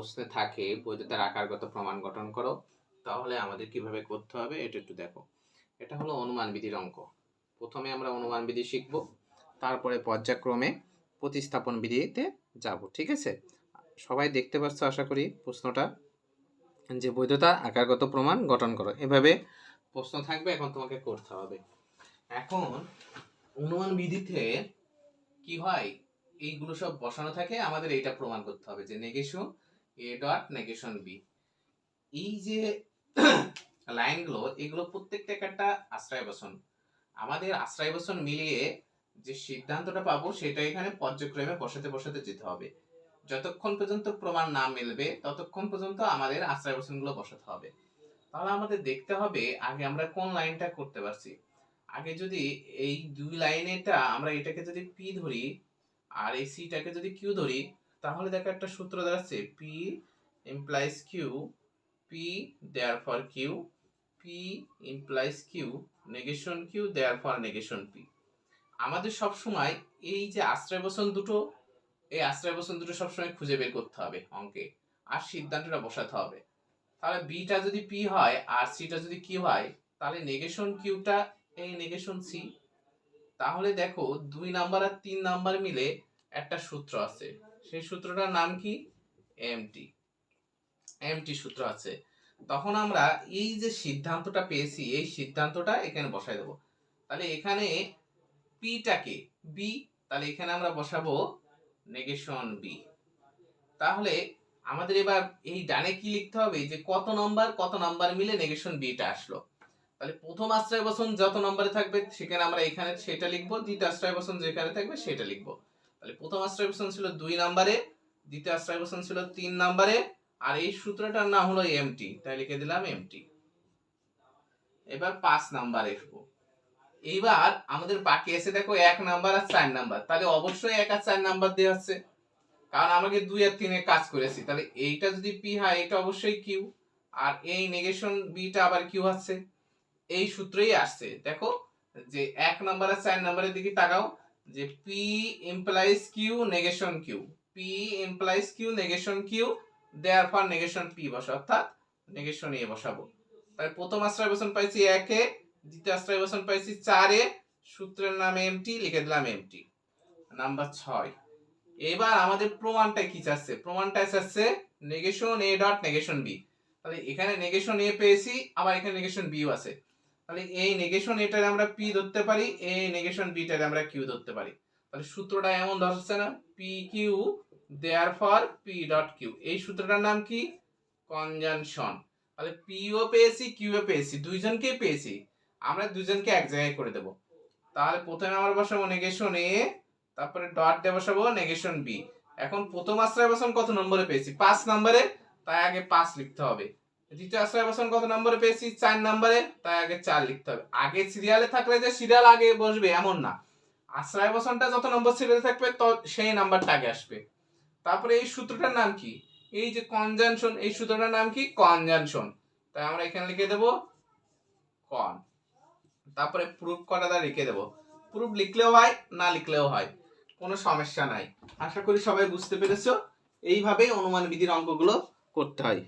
প্রশ্নে থাকে বৈধতার আকারগত প্রমাণ গঠন করো। তাহলে আমাদের কীভাবে করতে হবে এটা একটু দেখো। এটা হলো অনুমান বিধির অঙ্ক। প্রথমে আমরা অনুমান বিধি শিখব, তারপরে পর্যায়ক্রমে প্রতিস্থাপন বিধিতে যাব, ঠিক আছে? সবাই দেখতে পাচ্ছ আশা করি প্রশ্নটা? যে বৈধতা, আকারগত প্রমাণ গঠন করো। এভাবে প্রশ্ন থাকবে, এখন তোমাকে করতে হবে। এখন অনুমান বিধিতে কি হয়? এইগুলো সব বসানো থাকে, আমাদের এইটা প্রমাণ করতে হবে। যে negation A dot negation B এই যে লাইনগুলো এগুলো প্রত্যেকটা একটা আশ্রয় বসন। আমাদের আশ্রয় বসন মিলিয়ে যে সিদ্ধান্তটা পাবো, সেটা এখানে পর্যায়ক্রমে বসাতে বসাতে যেতে হবে। যতক্ষণ পর্যন্ত প্রমাণ না মিলবে, ততক্ষণ পর্যন্ত আমাদের আশ্রয় বসনগুলো বসাতে হবে। তাহলে আমাদের দেখতে হবে আগে আমরা কোন লাইনটা করতে পারছি। আগে যদি এই দুই লাইনেটা আমরা এটাকে যদি পি ধরি, আর এই সিটাকে যদি কিউ ধরি তাহলে দেখো একটা সূত্র দাঁড়াচ্ছে P implies Q P therefore Q P implies Q negation Q therefore negation P আমাদের সব সময় এই যে আশ্রয় বসন দুটো, এই আশ্রয় বসন দুটো সবসময় খুঁজে বের করতে হবে অঙ্কে, আর সিদ্ধান্তটা বসাতে হবে। তাহলে বিটা যদি পি হয়, আর সিটা যদি কিউ হয়, তাহলে নেগেশন কিউটা এই নেগেশন সি তাহলে দেখো দুই নাম্বার আর তিন নাম্বার মিলে একটা সূত্র আছে। সেই সূত্রটার নাম কি? এমটি এমটি সূত্র আছে। তখন আমরা এই যে সিদ্ধান্তটা পেয়েছি, এই সিদ্ধান্তটা এখানে বসাই দেবো। তাহলে এখানে পিটাকে বি তাহলে এখানে আমরা বসাবো নেগেশন বি তাহলে আমাদের এবার এই ডানে কি লিখতে হবে? যে কত নম্বর, কত নাম্বার মিলে নেগেশন বিটা আসলো। তাহলে প্রথম আশ্রয় বসন যত নম্বরে থাকবে, সেখানে আমরা এখানে সেটা লিখব। দ্বিতীয় আশ্রয় বসন যেখানে থাকবে, সেটা লিখব। তাহলে প্রথম আশ্রয় বসন ছিল দুই নম্বরে, দ্বিতীয় আশ্রয় বসন ছিল তিন নম্বরে, আর এই সূত্রটার নাম হলো এমটি তাই লিখে দিলাম এমটি এবার পাঁচ নাম্বার লিখব এইবার আমাদের বাকি আছে দেখো এক নাম্বার আর চার নাম্বার, তাহলে অবশ্যই এক আর চার নাম্বার দেওয়া আছে, কারণ আমাকে দুই আর তিনে কাজ করেছি, তাহলে এইটা যদি পি হয়, এটা অবশ্যই কিউ আর এই নেগেশন বিটা আবার কিউ আছে, এই সূত্রেই আসছে। দেখো যে এক নাম্বার আর চার নাম্বারের দিকে তাকাও যে P implies Q negation Q P implies Q negation Q therefore negation P বসা, অর্থাৎ নেগেশন এ বসাবো। তাই প্রথম আশ্রয় বসন পাইছি একে, দ্বিতীয় আশ্রয় বসন পাইছি চারে, সূত্রের নাম এমটি লিখে দিলাম এমটি নাম্বার ছয়। এবার আমাদের প্রমাণটা কি চাচ্ছে? প্রমাণটা চাচ্ছে negation A dot negation B তাহলে এখানে নেগেশন এ পেয়েছি, আবার এখানে নেগেশন বিও আছে। তাহলে এই নেগেশন এটারে আমরা পি ধরতে পারি এই নেগেশন বিটারে আমরা কিউ ধরতে পারি। তাহলে সূত্রটা এমন ধরছে না P Q therefore P dot Q এই সূত্রটার নাম কি? কনজাংশন তাহলে পিও পেয়েছি কিউও পেয়েছি, দুইজনকেই পেয়েছি। আমরা দুজনকে এক জায়গায় করে দেব। তাহলে প্রথমে আমরা বসাবো নেগেশন এ তারপরে ডট দিয়ে বসাবো নেগেশন বি এখন প্রথম আশ্রয় বসন কত নম্বরে পেয়েছি? পাঁচ নম্বরে, তাই আগে পাঁচ লিখতে হবে। দ্বিতীয় আশ্রয় বসন কত নম্বরে পেয়েছি? চার নম্বরে। তাই আগে চার লিখতে হবে। আগে সিরিয়ালে থাকলে যে সিরিয়াল আগে বসবে, এমন না। আশ্রয় বসনটা যত নম্বর সিরিয়ালে থাকবে তো সেই নাম্বারটা আগে আসবে। তারপরে এই সূত্রটার নাম কি? এই যে কনজাংশন এই সূত্রটার নাম কি? কনজাংশন তাই আমরা এখানে লিখে দেব কন তারপরে প্রুফ করাটা লিখে দেব। প্রুফ লিখলেও হয়, না লিখলেও হয়। কোনো সমস্যা নাই। আশা করি সবাই বুঝতে পেরেছ। এইভাবেই অনুমান বিধির অঙ্কগুলো করতে হয়।